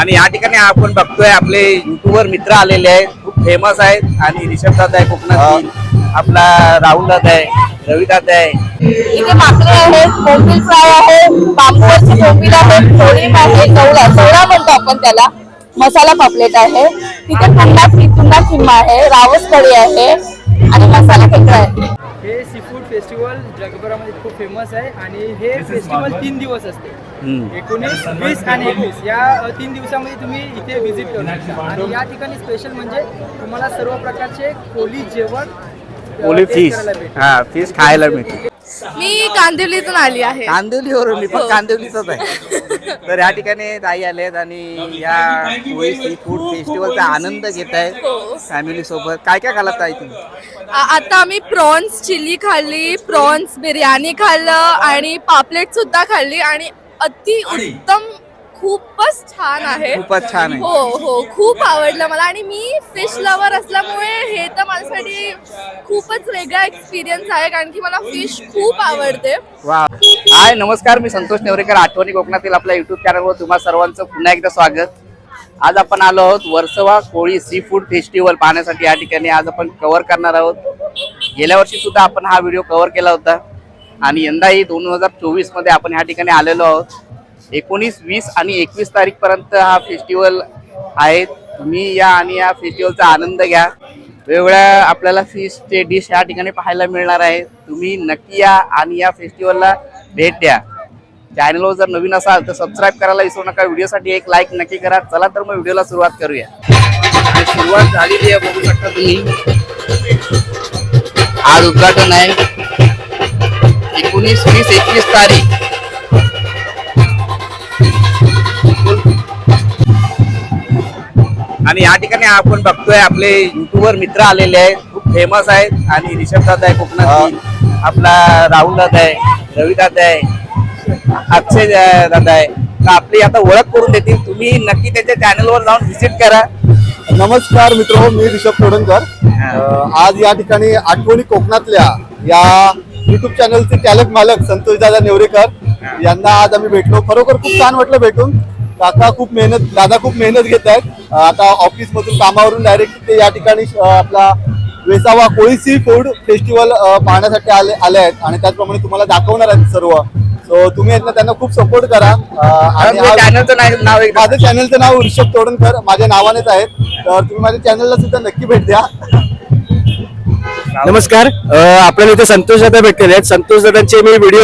आणि या ठिकाणी आपण बघतोय आपले युट्यूबर मित्र आलेले आहेत. खूप फेमस आहेत. आणि रिषभ दादा आहे कोकणात आपला राहुल दादा आहे रवी दादा आहे. इथे माकडे आहेत बोंबील फ्राय आहे बांबूवरची बोंबील आहे कोळीम आहे चवळा चवळा म्हणतो आपण त्याला. मसाला पापलेट आहे. तिथे पुन्हा पुन्हा किंमा आहे रावस कढी आहे आणि मसाला खेकडा आहे. जगभरामध्ये खूप फेमस आहे आणि हे फेस्टिवल तीन दिवस असते. एकोणीस वीस आणि एकवीस. या तीन दिवसामध्ये तुम्ही इथे व्हिजिट करू शकता. आणि या ठिकाणी स्पेशल म्हणजे तुम्हाला सर्व प्रकारचे कोली जेवण taste फिश. हा फिश खायला मिळते मी कांदिवलीतून आली आहे. कांदिवलीवर मी पण कांदिवलीचाच आहे. तर या ठिकाणी ताई आलेत आणि या कोळी सी फूड फेस्टिवलचा आनंद घेत आहेत फॅमिली सोबत काय काय खालात ताई तुम्ही? आ- आता आम्ही प्रॉन्स चिल्ली खाल्ली प्रॉन्स बिर्याणी खाल्लं आणि पापलेट सुद्धा खाल्ली आणि अति उत्तम खूपच छान आहे. खूपच छान आहे. हो हो खूप आवडलं मला. आणि मी फिश लवर असल्यामुळे हे तर माझ्यासाठी खूपच वेगळा एक्सपिरियन्स आहे कारण की मला फिश खूप आवडते. वा. हाय नमस्कार. मी संतोष नेवरेकर आठवणी कोकणातील आपल्या युट्यूब चॅनलवर तुम्हा सर्वांचं पुन्हा एकदा स्वागत. आज आपण आलो आहोत Versova Koli seafood festival पाहण्यासाठी. या ठिकाणी आज आपण कव्हर करणार आहोत. गेल्या वर्षी सुद्धा आपण हा व्हिडिओ कव्हर केला होता. आणि यंदाही दोन हजार चोवीसमध्ये आपण या ठिकाणी आलेलो आहोत. एकोणीस वीस आणि एकवीस तारीखपर्यंत हा फेस्टिवल आहे. तुम्ही या आणि या फेस्टिवलचा आनंद घ्या. वेगवेगळ्या आपल्याला फिशचे डिश या ठिकाणी पाहायला मिळणार आहे. तुम्ही नक्की या आणि या फेस्टिवलला भेट द्या. चॅनलवर जर नवीन असाल तर सबस्क्राईब करायला विसरू नका. व्हिडिओसाठी एक लाईक नक्की करा. चला तर मग व्हिडिओला सुरुवात करूया. सुरुवात झालेली आहे बघू शकता तुम्ही. आज उद्घाटन आहे. एकोणीस वीस एकवीस तारीख. आणि या ठिकाणी आपण बघतोय आपले युट्यूबर मित्र आलेले आहेत. खूप फेमस आहेत. आणि रिषभ दादा आहे कोकणात आपला राहुल दादा आहे रवी दादा आहे अक्षय दादा आहे. तर आपली आता ओळख करून देतील. तुम्ही नक्की त्यांच्या चॅनलवर जाऊन व्हिजिट करा. नमस्कार मित्र मी ऋषभ तोडणकर. अं, आज या ठिकाणी आठवणी कोकणातल्या या युट्यूब चॅनलचे चालक मालक संतोष दादा नेवरेकर यांना आज आम्ही भेटलो. खरोखर खूप छान वाटलं भेटून. काका खूप मेहनत दादा खूप मेहनत घेत आहेत. आता ऑफिस मधून कामावरून डायरेक्ट ते या ठिकाणी आपला Vesava Koli seafood festival पाहण्यासाठी आले आले आहेत. आणि त्याचप्रमाणे तुम्हाला दाखवणार आहेत सर्व. सो तुम्ही आहेत ना त्यांना खूप सपोर्ट करा. आणि हा- चॅनलचं नाव- नाव एकदा माझं चॅनलचं नाव ऋषभ तोडणकर माझ्या नावानेच आहे. तर तुम्ही माझ्या चॅनलला सुद्धा नक्की भेट द्या. नमस्कार. आपल्याला इथे संतोष दादा भेटलेले आहेत. संतोष दादांचे मी व्हिडिओ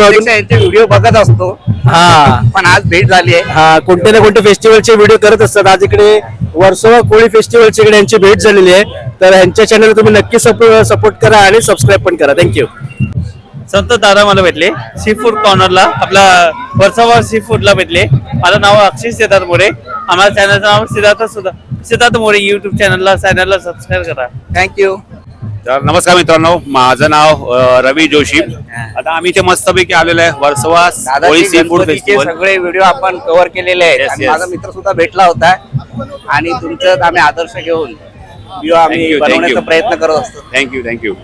व्हिडिओ बघत असतो. हा. पण आज भेट झाली आहे. हा कोणत्या ना कोणत्या फेस्टिवलचे व्हिडिओ करत असतात. आज इकडे वर्सोवा कोळी फेस्टिवलच्या इकडे यांची भेट झालेली आहे. तर यांच्या चॅनल तुम्ही नक्की सपोर्ट करा आणि सबस्क्राईब पण करा. थँक्यू संत दादा मला भेटले. सी फूड कॉर्नरला आपला वर्षावर सी फूडला भेटले. माझं नाव अक्षय सिद्धार्थ मोरे. आम्हाला चॅनलचं नाव सिद्धार्थ सुद्धा सिद्धार्थ मोरे युट्यूब चॅनलला चॅनलला सबस्क्राईब करा. थँक्यू तर नमस्कार मित्रांनो माझं नाव अ, रवी जोशी. आता आम्ही इथे मस्तपैकी आलेलो आहे वर्सवा कोळी सी फूड गणपतीचे फेस्टिवल सगळे व्हिडिओ आपण कव्हर केलेले आहेत. Yes, आणि yes. माझा मित्र सुद्धा भेटला होता. आणि तुमचं आम्ही आदर्श घेऊन व्हिडिओ Thank आम्ही you, thank बनवण्याचा you. प्रयत्न करत असतो. थँक्यू थँक्यू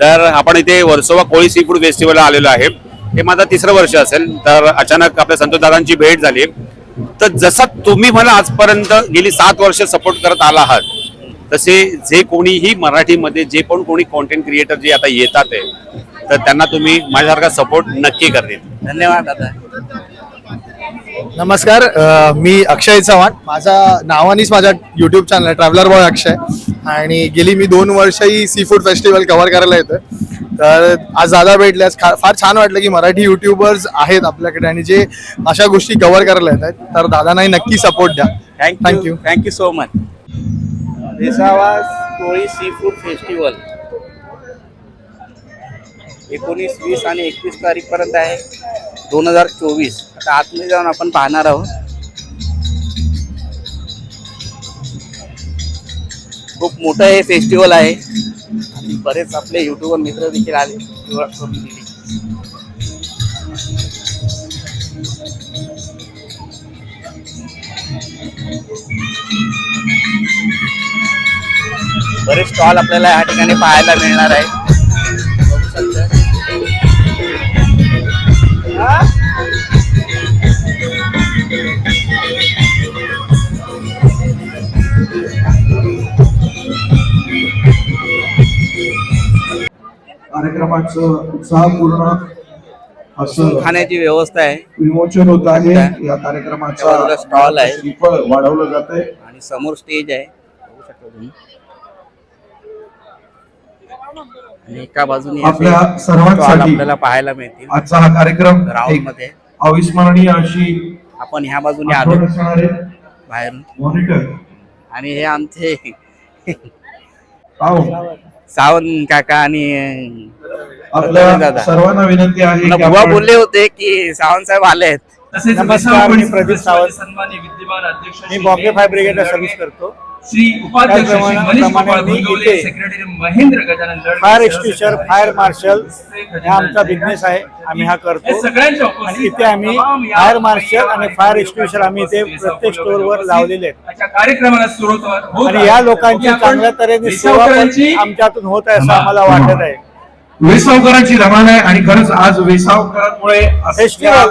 तर आपण इथे वर्सोवा कोळी सी फूड फेस्टिवलला आलेलो आहे. हे माझं तिसरं वर्ष असेल तर अचानक आपल्या संतोष दादांची भेट झाली. तर जसा तुम्ही मला आजपर्यंत गेली सात वर्ष सपोर्ट करत आला आहात तसे जे कोणीही मराठीमध्ये जे पण कोणी कॉन्टेंट क्रिएटर जे आता येतात आहे तर त्यांना तुम्ही माझ्यासारखा सपोर्ट नक्की करतील. धन्यवाद दादा. नमस्कार अ, मी अक्षय चव्हाण. माझा नावानेच माझा युट्यूब चॅनल आहे ट्रॅव्हलर बॉय अक्षय. आणि गेली मी दोन वर्षही सी फूड फेस्टिवल कव्हर करायला येतोय. तर आज दादा भेटल्यास खा- फार छान वाटलं की मराठी युट्यूबर्स आहेत आपल्याकडे आणि जे अशा गोष्टी कव्हर करायला येत आहेत तर दादांनाही नक्की सपोर्ट द्या. Thank you thank you thank you so much Visava Koli sea food festival एकोणीस वीस आणि एकवीस तारीखपर्यंत आहे. दोन हजार चोवीस. आता आतमध्ये जाऊन आपण पाहणार आहोत. खूप मोठं हे फेस्टिवल आहे. आणि बरेच आपले युट्यूबर मित्र देखील आले. करून दिली. बरेच स्टॉल आपल्याला या ठिकाणी पाहायला मिळणार आहे कार्यक्रमाचं उत्साहपूर्ण असं खाण्याची व्यवस्था आहे. विमोचन होत आहे. या कार्यक्रमाचा स्टॉल आहे. वाढवलं जात आहे आणि समोर स्टेज आहे. आणि एका बाजूने आपल्या सर्वांसाठी आपल्याला पाहायला मिळतील. आजचा हा कार्यक्रम राऊंडमध्ये अविस्मरणीय अशी आपण ह्या बाजूने आलो. बाहेरून मॉनिटर. आणि हे आमचे सावंत काका आणि. सर्वांना विनंती आहे बुवा बोलले होते की सावंत साहेब आले आहेत नमस्कार मी प्रदीप सावंत. मी बॉम्बे फायर ब्रिगेडला सर्व्हिस करतो. श्री उपाध्यक्ष मनीष गोपाळ इथे secretary Mahendra Gajanan fire extinguisher fire marshal हा आमचा बिझनेस आहे. आम्ही हा करतो. आणि इथे आम्ही फायर मार्शल आणि फायर एक्सटिंग्विशर आम्ही इथे प्रत्येक स्टोअरवर लावलेले आहेत. अशा कार्यक्रमाला सुरुवात आणि. या लोकांची चांगल्या तऱ्हेने सेवा आमच्यातून होत आहे असं आम्हाला वाटत आहे. वेसावकरांची धमान आहे आणि खरंच आज वेसावकरांमुळे फेस्टिवल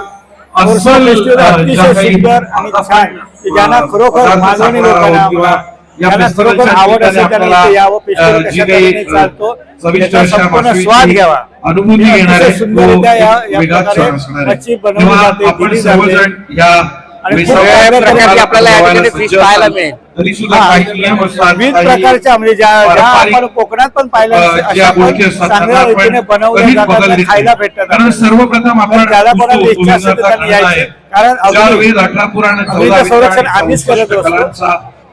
फेस्टिवल अतिशय सुंदर आणि छान. की ज्यांना खरोखर मालवणी लोकांना ज्यांना खरोखर आवड असेल त्यांनी इथे यावं फेस्टिवल कशा तऱ्हेने चालतो त्याचा संपूर्ण स्वाद घ्यावा अनुभूती घेणार अतिशय सुंदररित्या या- या वेगळाच प्रकारे क्षण असणार आहे. मच्छी बनवली तेव्हा जाते, आपण दिली जाते. सर्वजण या आणि खूप वेसावकरांच्या वेगळ्या प्रकारची आपल्याला या ठिकाणी सज्ज fish पाहायला असाल, मिळेल. तरी सुद्धा हा, काही नियम असतात विविध काही प्रकारच्या म्हणजे ज्या ज्या पारंपरिक, आपण कोकणात पण पाहिल्या अ, अशा ज्या पण गोष्टी असतात चांगल्या त्यांना आपण रीतीने बनवल्या कधीच जातात बदल त्या देत खायला नाही. भेटतात कारण सर्वप्रथम आपण ज्याला कोणाला इच्छा असेल तर त्यांनी यायचं. अगदी- अठरा पुराण संरक्षण आम्हीच करत असतो.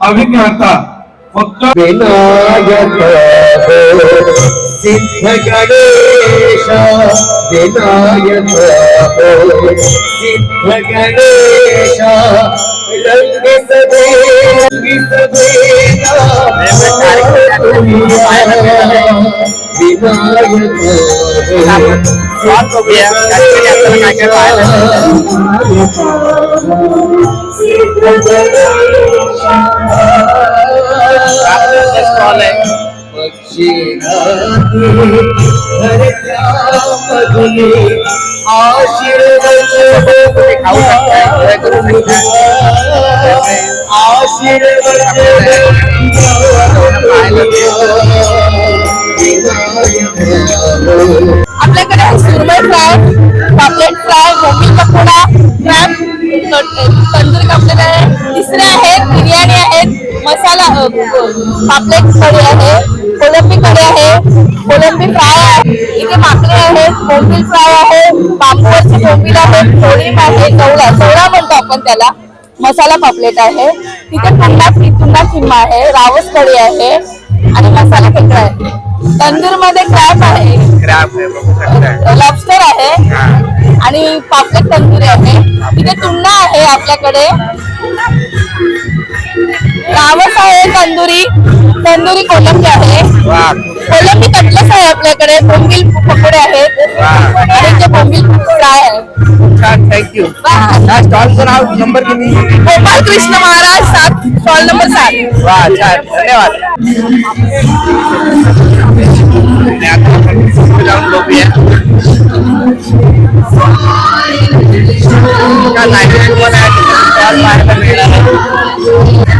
अभिज्ञाता फक्त सिद्ध गणेश विनायक हो सिद्ध गणेश रंग बघूया आपल्याला काय काय पाहायला आहे आशीर्वाद सुरमई फ्राय पापलेट फ्राय मोठी पकोडा क्रॅब तंदूर कापलेला आहे. तिसरे आहेत बिर्याणी आहेत मसाला पापलेट कढी आहे कोलंबी कढी आहे कोलंबी फ्राय आहे इथे माकडे आहेत बोंबील फ्राय आहे बांबूवरचे बोंबील आहेत कोळीम आहे चवळा चवळा म्हणतो आपण त्याला मसाला पापलेट आहे. तिथे पुन्हा तुंडा किंमा आहे रावस कढी आहे आणि मसाला खेकडा आहे. तंदूरमध्ये आहे. क्रॅप आहे बघू शकता. लॉबस्टर आहे. आणि पापलेट तंदुरी आहे. तिथे तुन्ना आहे आपल्याकडे. रावस आहे तंदुरी. तंदुरी कोलंबी आहे. कोलंबी कटलस आहे आपल्याकडे बोंबील पकोडे आहेत. आणि ते बोंबील फ्राय आहे. छान थँक्यू वा. हा स्टॉलचं नाव नंबर किती? गोपाळ कृष्ण महाराज सात स्टॉल नंबर सात. वा छान धन्यवाद. आणि आता आपण पुढे जाऊन बघूया का नाही तुम्हाला या पाहायला मिळणार आहे.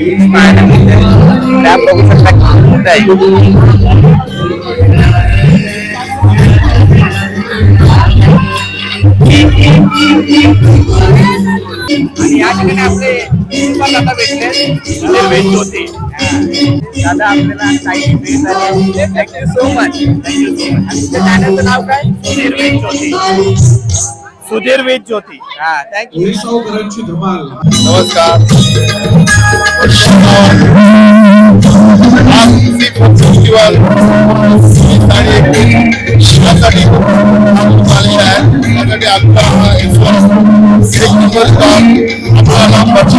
पाहायला मिळते त्या बघू शकता किती मोठं आहे आणि या ठिकाणी आपले युट्यूबर दादा भेटले आणि भेट होते दादा आपल्याला काही भेट झाली thank you so much thank you so much आणि तुमच्या चॅनलचं नाव काय? Sudhir veg Jyoti Sudhir veg Jyoti. हा थँक्यू नमस्कार. फेस्टिवल. आणि यासाठी आलेले आहे.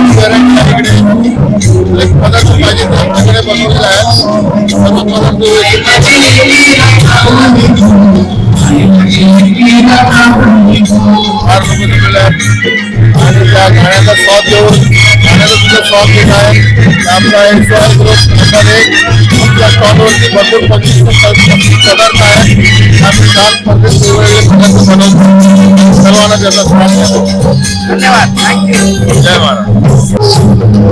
आपल्याला इकडे. एक पदार्थ पाहिजे तर आमच्याकडे बनवलेला आहे. सर्व पदार्थ फार लोक जमलेले आहेत आणि त्या गाण्याचा स्वाद घेऊन गाण्याचा सुद्धा स्वाद घेत आहे आपला एक स्वाद ग्रुप प्रकारे त्या स्टॉलवरती भरपूर पंचवीस पस्तीस पदार्थ आहेत आम्ही छान पद्धतीने वेगवेगळे पदार्थ बनवतो सर्वांना त्याचा स्वाद घेतो धन्यवाद थँक्यू जय महाराज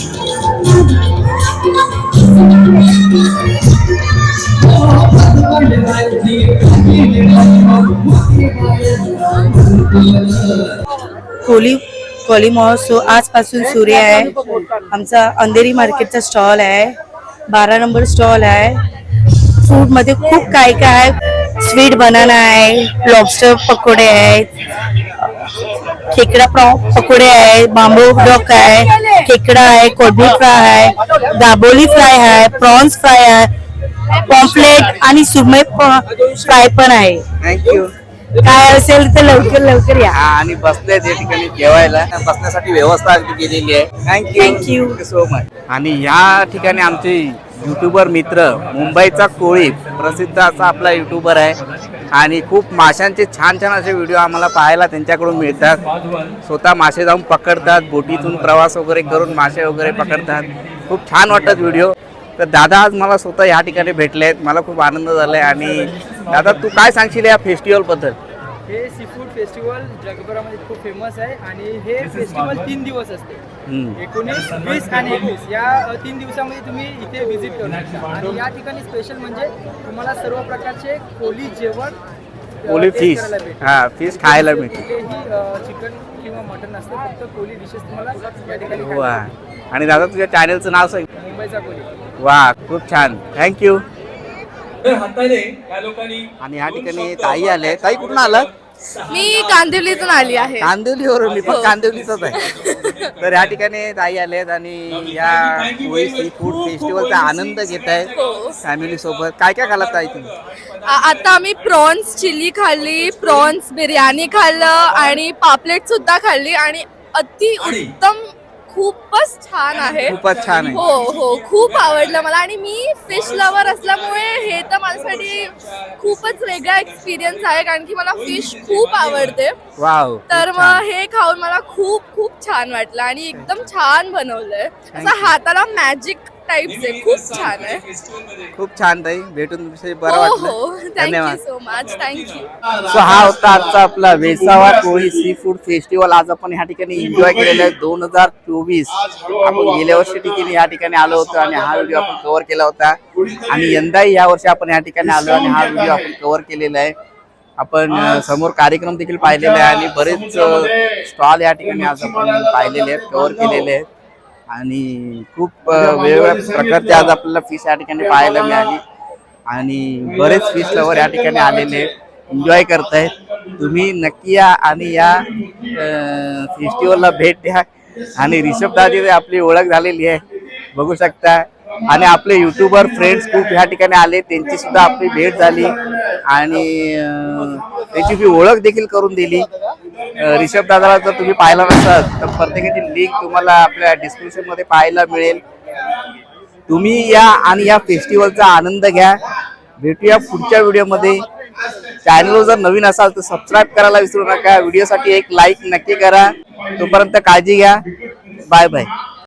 कोली कोली महोत्सव आजपासून सुरू आहे. आमचा अंधेरी मार्केटचा स्टॉल आहे. बारा नंबर स्टॉल आहे. फूडमध्ये खूप काय काय आहे. स्वीट बनाना आहे लॉबस्टर पकोडे आहेत. खेकडा प्रॉ पकोडे आहे बांबू डॉक आहे खेकडा आहे कोळंबी फ्राय आहे दाबोली फ्राय आहे प्रॉन्स फ्राय आहे. पॉम्पलेट आणि सुरमई फ्राय पण आहे. थँक्यू काय असेल तर लवकर लवकर या. आणि बसले त्या ठिकाणी जेवायला. बसण्यासाठी व्यवस्था अगदी केलेली आहे. Thank you you. सो मच आणि या ठिकाणी आमचे युट्यूबर मित्र मुंबईचा कोळी प्रसिद्ध असा आपला युट्यूबर आहे. आणि खूप माशांचे छान छान असे व्हिडिओ आम्हाला पाहायला त्यांच्याकडून मिळतात. स्वतः मासे जाऊन पकडतात बोटीतून प्रवास वगैरे करून मासे वगैरे पकडतात. खूप छान वाटतात व्हिडिओ तर दादा आज मला स्वतः या ठिकाणी भेटले आहेत. मला खूप आनंद झाला आहे आणि दादा तू काय सांगशील या फेस्टिवलबद्दल हे सी फूड फेस्टिवल जगभरामध्ये खूप फेमस आहे आणि हे फेस्टिवल तीन दिवस असते. एकोणीस वीस आणि एकवीस. या तीन दिवसामध्ये तुम्ही इथे व्हिजिट करू शकता. आणि या ठिकाणी स्पेशल म्हणजे तुम्हाला सर्व प्रकारचे कोली जेवण taste फिश. हा फिश खायला मिळते चिकन किंवा मटन असतं फक्त कोली डिशेस तुम्हाला या ठिकाणी आणि दादा तुझ्या चॅनलचं नाव सांग. मुंबईचा कोली वा खूप छान. थँक्यू आणि या ठिकाणी ताई आले. ताई कुठून आलात? मी कांदिवलीतून आली आहे. कांदिवलीवरून मी पण कांदिवलीचाच आहे. तर या ठिकाणी ताई आलेत आणि या कोळी सी फूड फेस्टिवलचा आनंद घेत आहेत फॅमिली सोबत. काय काय खालात ताई तुम्ही? आता आम्ही प्रॉन्स चिल्ली खाल्ली प्रॉन्स बिर्याणी खाल्लं आणि पापलेट सुद्धा खाल्ली आणि अति उत्तम खूपच छान आहे. खूपच छान आहे. हो हो खूप आवडलं मला. आणि मी फिश लवर असल्यामुळे हे तर माझ्यासाठी खूपच वेगळा एक्सपिरियन्स आहे कारण की मला फिश खूप आवडते. वाव तर मग हे खाऊन मला खूप खूप छान वाटलं आणि एकदम छान बनवलंय. असं हाताला मॅजिक टाईप्स आहे. खूप छान आहे. खूप छान ताई. भेटून बरं हो वाटलं. हो थँक्यू धन्यवाद. सो मच थँक्यू सो हा होता आजचा आपला Vesava Koli seafood festival आज आपण ह्या ठिकाणी एन्जॉय केलेला आहे. दोन हजार चोवीस. आपण गेल्या वर्षी ठिकाणी या ठिकाणी आलो होतो आणि हा व्हिडिओ आपण कव्हर केला होता. आणि यंदाही या वर्षी आपण या ठिकाणी आलो आणि हा व्हिडिओ आपण कव्हर केलेला आहे. आपण अ, समोर कार्यक्रम देखील पाहिलेले आहे आणि बरेच स्टॉल या ठिकाणी आज आपण पाहिलेले आहेत कव्हर केलेले आहेत. आणि खूप अ, वेगवेगळ्या प्रकारचे आज आपल्याला फिश या ठिकाणी पाहायला मिळाली. आणि बरेच फिश लवर या ठिकाणी आलेले. एन्जॉय करतायत. तुम्ही नक्की या आणि या फेस्टिवलला भेट द्या. आणि रिषभ दादी आपली ओळख झालेली आहे. बघू शकता. आणि आपले युट्यूबर फ्रेंड्स खूप ह्या ठिकाणी आले. त्यांची सुद्धा आपली भेट झाली. आणि त्यांची मी ओळख देखील करून दिली. रिषभ दादाला जर तुम्ही पाहिला नसाल तर प्रत्येकाची लिंक तुम्हाला आपल्या डिस्क्रिप्शनमध्ये पाहायला मिळेल. तुम्ही या आणि या फेस्टिवलचा आनंद घ्या. भेटूया पुढच्या व्हिडिओमध्ये चॅनलवर जर नवीन असाल तर सबस्क्राईब करायला विसरू नका. व्हिडिओसाठी एक लाईक नक्की करा. तोपर्यंत काळजी घ्या. Bye bye